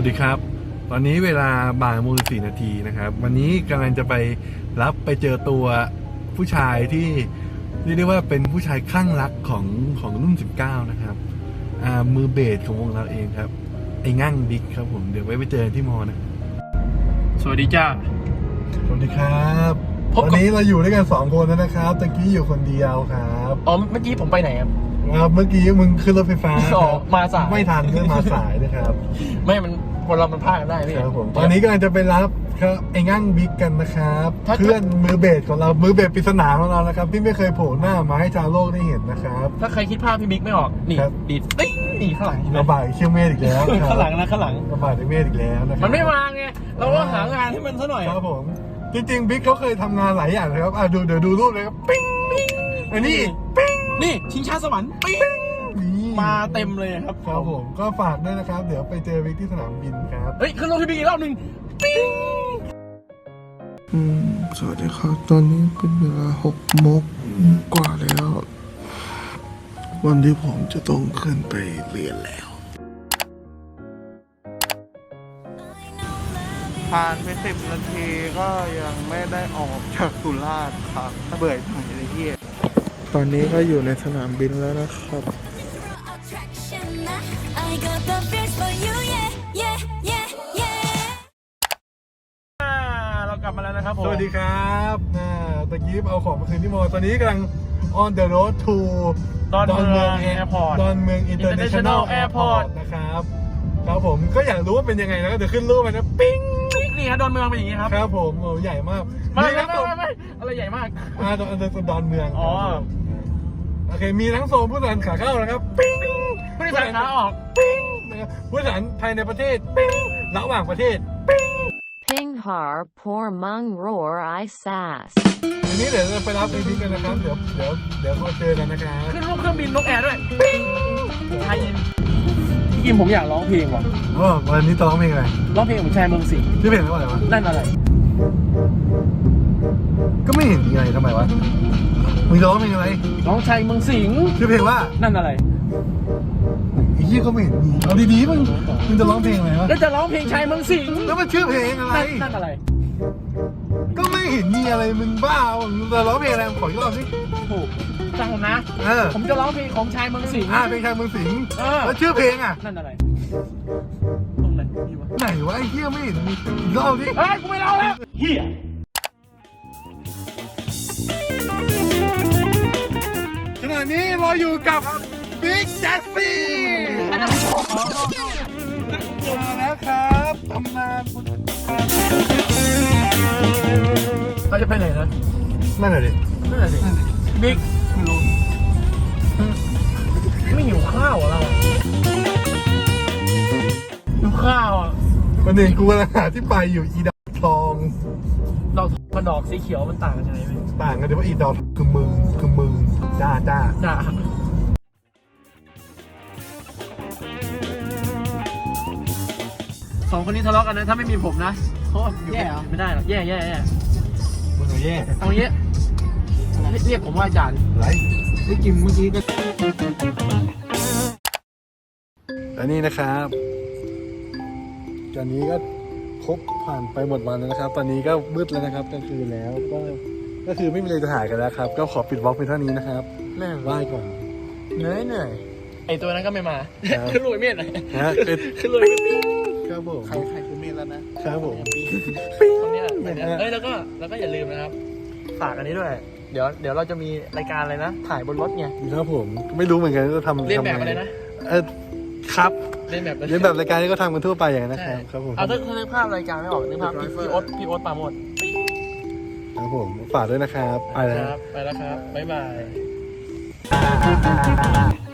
วัสดีครับ ตอนนี้เวลาบ่ายโมงสี่นาทีนะครับ วันนี้กำลังจะไปรับไปเจอตัวผู้ชายที่เรียกได้ว่าเป็นผู้ชายข้างรักของของรุ่น19นะครับอ่ามือเบสของวงเราเองครับ ไอ้งั่งบิ๊กครับผมเดี๋ยวไว้ไปเจอกันที่มอนะสวัสดีจ้า สวัสดีครับพบกับ วันนี้เราอยู่ด้วยกันสองคนแล้วนะครับตะกี้อยู่คนเดียวครับ อ๋อเมื่อกี้ผมไปไหนครับ ครับเมื่อกี้มึงขึ้นรถไฟฟ้าอ๋อครับมาสาย ไม่ทันก็มาสายนะครับไม่มันคนเรามันพลาดกันได้พี่ ครับผมตอนนี้กำลังจะไปรับครับไอ้งั่งบิ๊กกันนะครับถ้าเพื่อนมือเบสของเรามือเบสปริศนาของเรานะครับ ที่ไม่เคยโผล่หน้ามาให้ชาวโลกได้เห็นนะครับ ถ้าใครคิดภาพพี่มิกไม่ออกนี่ครับ ดีดติ๊งนี่ข้างหลังเห็นไหมระบายเขี้ยวเมฆอีกแล้วครับข้างหลังนะข้างหลัง ระบายด้วยเมฆอีกแล้วนะครับ มันไม่มาไงเราก็หางานให้มันซะหน่อย ครับผม จริงๆบิ๊กเขาเคยทำงานหลายอย่างนะครับอะดูเดี๋ยวดูรูปเลยครับ ปิ้งปิ้งอันนี้ปิ้ง นี่ชิงช้าสวรรค์ปิ๊งนี่มาเต็มเลยครับครับผมก็ฝากด้วยนะครับ เดี๋ยวไปเจอบิ๊กที่สนามบินครับ เฮ้ยขึ้นรถพี่มิกอีกรอบหนึ่งปิ๊งอืมสวัสดีครับ ตอนนี้เป็นเวลาหกโมงกว่าแล้ว วันที่ผมจะต้องขึ้นไปเรียนแล้ว ผ่านไปสิบนาทีก็ยังไม่ได้ออกจากสุราษฎร์ครับเบื่อหน่อยเลยที่ ตอนนี้ก็อยู่ในสนามบินแล้วนะครับ attraction. I got the feels for you, yeah, yeah, yeah, yeah. อ่าเรากลับมาแล้วนะครับผม สวัสดีครับอ่าตะกี้เอาของมาคืนที่มอ ตอนนี้กำลัง on the road to ดอนเมืองแอร์พอร์ตดอนเมือง international International airport Airport นะครับ ครับผมก็อยากรู้ว่าเป็นยังไงนะเดี๋ยวขึ้นรูปไปนะ ปิ้งนี่ฮะดอนเมืองเป็นอย่างนี้ครับครับผมโอ้ใหญ่มากไม่มีไม่ทั้งโซไม่นไม่ไม่อะไรใหญ่มาก อ่าดอนดอนเมืองอ๋อ ครับผมโอ เคมีทั้งโซนผู้โดยสารขาเข้านะครับปิ้งผู้โดยสารขาออกปิ้งนะครับผู้โดยสารภายในประเทศปิ้งระหว่างประเทศ Ping har por mung roar i sas. ทีนี้เดี๋ยวเราไปรับอีพีกันนะครับ เดี๋ยวเดี๋ยวเดี๋ยวมาเจอกันนะครับขึ้นรูปเครื่องบินนกแอร์ด้วยไทยอินพี่กิมผมอยากร้องเพลงว่ะอ๋อวันนี้จะร้องเพลงอะไรร้องเพลงของชายเมืองสิงห์ชื่อเพลงว่าอะไรวะนั่นอะไร ก็ไม่เห็นมีอะไรทำไมวะ มึงจะร้องเพลงอะไรร้องชายเมืองสิงห์ชื่อเพลงว่านั่นอะไรไอ้ยี่ก็ไม่เห็นมีเอาดีๆมึงมึงจะร้องเพลงอะไรวะแล้วจะร้องเพลงชายเมืองสิงห์แล้วมันชื่อเพลงอะไร นั่นนั่นอะไร ก็ไม่เห็นมีอะไรมึงบ้ามึงจะร้องเพลงอะไรมึงขออีกรอบสิถูกจังผมนะ เออผมจะร้องเพลงของชายเมืองสิงห์อ่าเพลงชายเมืองสิงห์เออแล้วชื่อเพลงอะนั่นอะไรตรงไหนดีวะไหนวะไอ้เหี้ยไม่เห็นมีอีกรอบสิเฮ้ยกูไม่ร้องแล้วเฮีย นี้เราอยู่กับบิ๊กแจ๊สซี่มาแล้วครับตำนานคุณเราจะไปไหนนะนั่นแหละดินั่นแหละสิบิ๊กไม่รู้ไม่หิวข้าวเหรอเราหิวข้าวอะวันนึ่งกูกำลังหาที่ไปอยู่อีดอกทองดอกทองกระดอกสีเขียวมันต่างกันยังไงไหมต่างกันเดี๋ยวว่าอีดอกคือมึงคือมึง จ้าจ้าด่าสองคนนี้ทะเลาะกันนะถ้าไม่มีผมนะเขาแย่ไม่ได้หรอกแย่แย่แย่มึงเอาแย่เอางี้เรียกผมว่าอาจารย์ ไรไม่กินเมื่อกี้ก็อันนี้นะครับตอนนี้ก็ครบผ่านไปหมดวันแล้วนะครับ ตอนนี้ก็มืดแล้วนะครับกลางคืนแล้วก็ ก็คือไม่มีอะไรจะถ่ายกันแล้วครับ ก็ขอปิดบล็อกเพียงเท่านี้นะครับแม่ไหว้ก่อนเหนื่อยเหนื่อยไอตัวนั้นก็ไม่มาครับขึ้นรวยเมียดหน่อยฮะเป็นขึ้นรวยเมียดครับผมใครใครคือเมธแล้วนะครับผมคนเนี้ยคนเนี้ยเอ้ยแล้วก็แล้วก็อย่าลืมนะครับ ฝากอันนี้ด้วย เดี๋ยวเดี๋ยวเราจะมีรายการอะไรนะ ถ่ายบนรถไงครับผมไม่รู้เหมือนกันว่าจะทำเรียนแบบทำงอะไรนะเออครับเรียนแบบเรียนแบบรายการที่เขาทำกันทั่วไปอย่างนั้นนะใช่ครับครับผมเอาถ้าถ้านึกภาพรายการไม่ออกนึกภาพพี่พี่โอ๊ตพี่โอ๊ตปราโมด ครับผมฝากด้วยนะครับ ไปแล้วครับไปแล้วครับ บ๊ายบาย